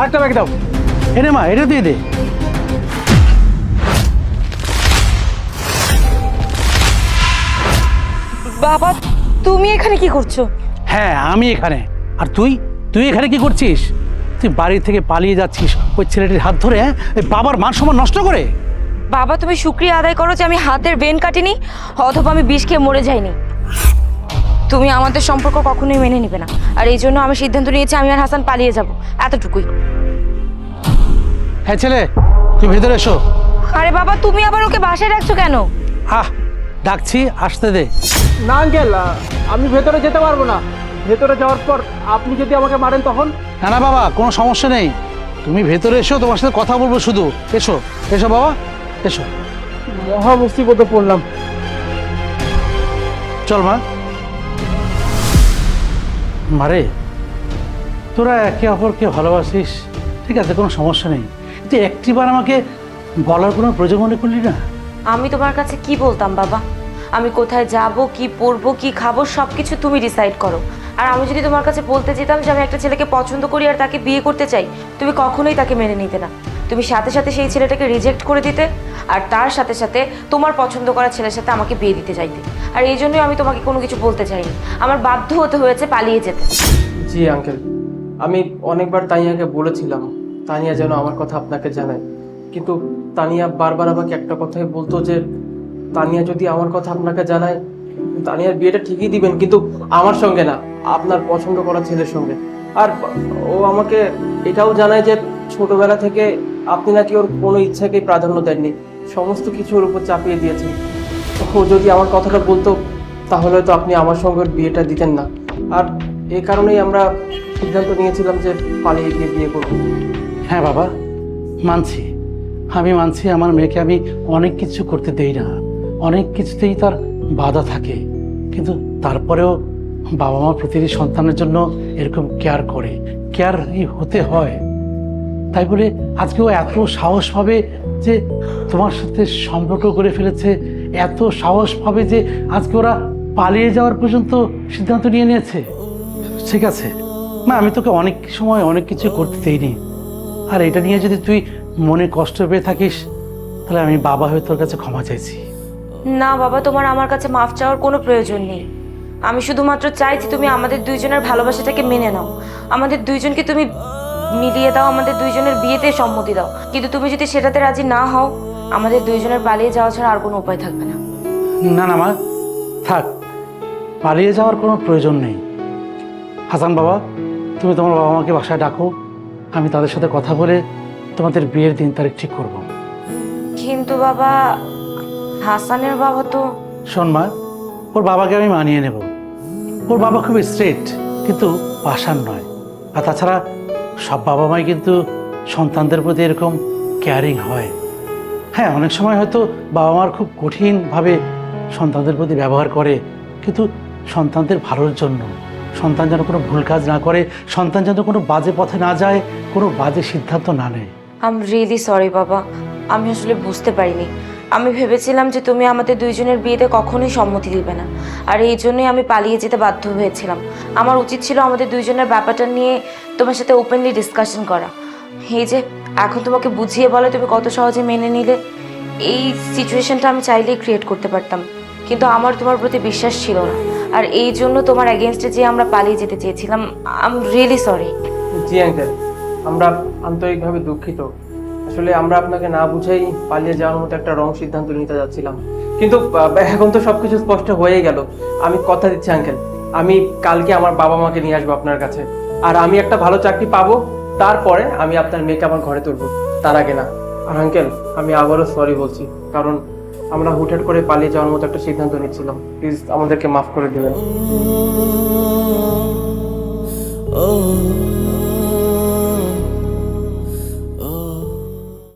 আরেকটা ব্যাগ দাও। এনে মা এটা দিয়ে দে। বাবা তুমি এখানে কি করছ? হ্যাঁ আমি এখানে। আর তুই? তুই এখানে কি করছিস? তুই বাড়ি থেকে পালিয়ে যাচ্ছিস। ওই ছেলেটির হাত ধরে হ্যাঁ? ওই বাবার মান সম্মান নষ্ট করে। বাবা তুমি শুক্রিয়া আদায় করো যে আমি হাতের বেন কাটিনি অথবা আমি বিষ খেয়ে মরে যাইনি। তুমি আমাদের সম্পর্ক কখনোই মেনে নিবে না। আর এই জন্য আমি সিদ্ধান্ত নিয়েছি আমি আর হাসান পালিয়ে যাব। এতটুকুই। হ্যাঁ ছেলে তুই ভেতরে এসো। আরে বাবা তুমি আবার ওকে বাসায় রাখছো কেন? আহ ডাকছি আসতে দে। না আঙ্কেল আমি ভেতরে যেতে পারব না। ভেতরে যাওয়ার পর আপনি যদি আমাকে মারেন তখন? না না বাবা কোনো সমস্যা নেই। তুমি ভেতরে এসো তোমার সাথে কথা বলব শুধু। এসো এসো বাবা এসো। মহা মুসিবতে পড়লাম। চল মা। মারে তোরা একে অপরকে ভালোবাসিস ঠিক আছে কোনো সমস্যা নেই। কিন্তু একটিবার আমাকে বলার কোনো প্রয়োজন মনে করলি না? আমি তোমার কাছে কি বলতাম বাবা? আমি কোথায় যাব কি পরবো কি খাব সব কিছু তুমি ডিসাইড করো। আর আমি যদি তোমার কাছে বলতে যেতাম যে আমি একটা ছেলেকে পছন্দ করি আর তাকে বিয়ে করতে চাই তুমি কখনোই তাকে মেনে নিতে না। তুমি সাথে সাথে সেই ছেলেটাকে রিজেক্ট করে দিতে আর তার সাথে সাথে তোমার পছন্দ করা ছেলের সাথে আমাকে বিয়ে দিতে চাইতে আর এই জন্যই আমি তোমাকে কোনো কিছু বলতে চাইনি। আমার বাধ্য হতে হয়েছে পালিয়ে যেতে। জি আঙ্কেল আমি অনেকবার তানিয়াকে বলেছিলাম তানিয়া যেন আমার কথা আপনাকে জানায়। কিন্তু তানিয়া বারবার আমাকে একটা কথাই বলতো যে, তানিয়া যদি আমার কথা আপনাকে জানায়, তানিয়ার বিয়েটা ঠিকই দিবেন, কিন্তু আমার সঙ্গে না, আপনার পছন্দ করা ছেলের সঙ্গে। আর ও আমাকে এটাও জানায় যে, ছোটবেলা থেকে আপনি নাকি ওর কোনো ইচ্ছাকেই প্রাধান্য দেননি, সমস্ত কিছু ওর উপর চাপিয়ে দিয়েছেন। ও যদি আমার কথাটা বলতো, তাহলে তো আপনি আমার সঙ্গে ওর বিয়েটা দিতেন না। আর এই কারণেই আমরা সিদ্ধান্ত নিয়েছিলাম যে পালিয়ে গিয়ে বিয়ে করব। হ্যাঁ বাবা। মানছি। আমি মানছি, আমার মেয়েকে আমি অনেক কিছু করতে দেই না। অনেক কিছুতেই তার বাধা থাকে। কিন্তু তারপরেও বাবা মা প্রতিটি সন্তানের জন্য এরকম কেয়ার করে। কেয়ার হতে হয়। তাই বলে আজকে ও এত সাহস পাবে যে তোমার সাথে সম্পর্ক করে ফেলেছে, এত সাহস পাবে যে আজকে ওরা পালিয়ে যাওয়ার পর্যন্ত সিদ্ধান্ত নিয়ে নিয়েছে। ঠিক আছে। না আমি তোকে অনেক সময় অনেক কিছু করতে দেইনি। আর এটা নিয়ে যদি তুই মনে কষ্ট পেয়ে থাকিস তাহলে আমি বাবা হয়ে তোর কাছে ক্ষমা চাইছি। না বাবা তোমার আমার কাছে মাফ চাওয়ার কোনো প্রয়োজন নেই। আমি শুধুমাত্র চাই যে তুমি আমাদের দুইজনের ভালোবাসাটাকে মেনে নাও। আমাদের দুইজনকে তুমি মিলিয়ে দাও আমাদের দুইজনের বিয়েতে সম্মতি দাও। কিন্তু তুমি যদি সেটাতে রাজি না হও আমাদের দুইজনের পালিয়ে যাওয়া ছাড়া আর কোনো উপায় থাকবে না। না না মা থাক। পালিয়ে যাওয়ার কোনো প্রয়োজন নেই। হাসান বাবা তুমি তোমার বাবা মাকে বাসায় ডাকো। আমি তাদের সাথে কথা বলে তোমাদের বিয়ের দিন তারিখ ঠিক করব। কিন্তু বাবা হাসানের বাবা তো শোন মা ওর বাবাকে আমি মানিয়ে নেব। ওর বাবা খুব স্ট্রেট কিন্তু পাষাণ নয়। আর তাছাড়া সব বাবা মাই কিন্তু সন্তানদের প্রতি এরকম কেয়ারিং হয়। হ্যাঁ অনেক সময় হয়তো বাবা মার খুব কঠিনভাবে সন্তানদের প্রতি ব্যবহার করে কিন্তু সন্তানদের ভালোর জন্য। সন্তান যেন কোনো ভুল কাজ না করে, সন্তান যেন কোনো বাজে পথে না যায়, কোনো বাজে সিদ্ধান্ত না নেয়। আম রিয়েলি সরি বাবা। আমি আসলে বুঝতে পারিনি। আমি ভেবেছিলাম যে তুমি আমাদের দুইজনের বিয়েতে কখনোই সম্মতি দিবে না। আর এই জন্যই আমি পালিয়ে যেতে বাধ্য হয়েছিলাম। আমার উচিত ছিল আমাদের দুইজনের ব্যাপারটা নিয়ে তোমার সাথে ওপেনলি ডিসকাশন করা। এই যে, এখন তোমাকে বুঝিয়ে বলে তুমি কত সহজে মেনে নিলে। এই সিচুয়েশনটা আমি চাইলেই ক্রিয়েট করতে পারতাম। কিন্তু আমার তোমার প্রতি বিশ্বাস ছিল না। আর এই জন্য তোমার অ্যাগেনস্টে যে আমরা পালিয়ে যেতে চেয়েছিলাম I'm really sorry G uncle আমরা আন্তরিকভাবে দুঃখিত। আসলে আমরা আপনাকে না বুঝেই পালিয়ে যাওয়ার মতো একটা রং সিদ্ধান্ত নিতে যাচ্ছিলাম। কিন্তু এখন তো সবকিছু স্পষ্ট হয়ে গেল। আমি কথা দিচ্ছি আঙ্কেল আমি কালকে আমার বাবা মাকে নিয়ে আসব আপনার কাছে। আর আমি একটা ভালো চাকরি পাবো, তারপরে আমি আপনার মেয়েকে আমার ঘরে তুলবো। তার আগে না। আর আঙ্কেল আমি আবারও সরি বলছি। কারণ আমরা হুটহাট করে পালিয়ে যাওয়ার মতো একটা সিদ্ধান্ত নিচ্ছিলাম। প্লিজ আমাদেরকে মাফ করে দেবেন। Oh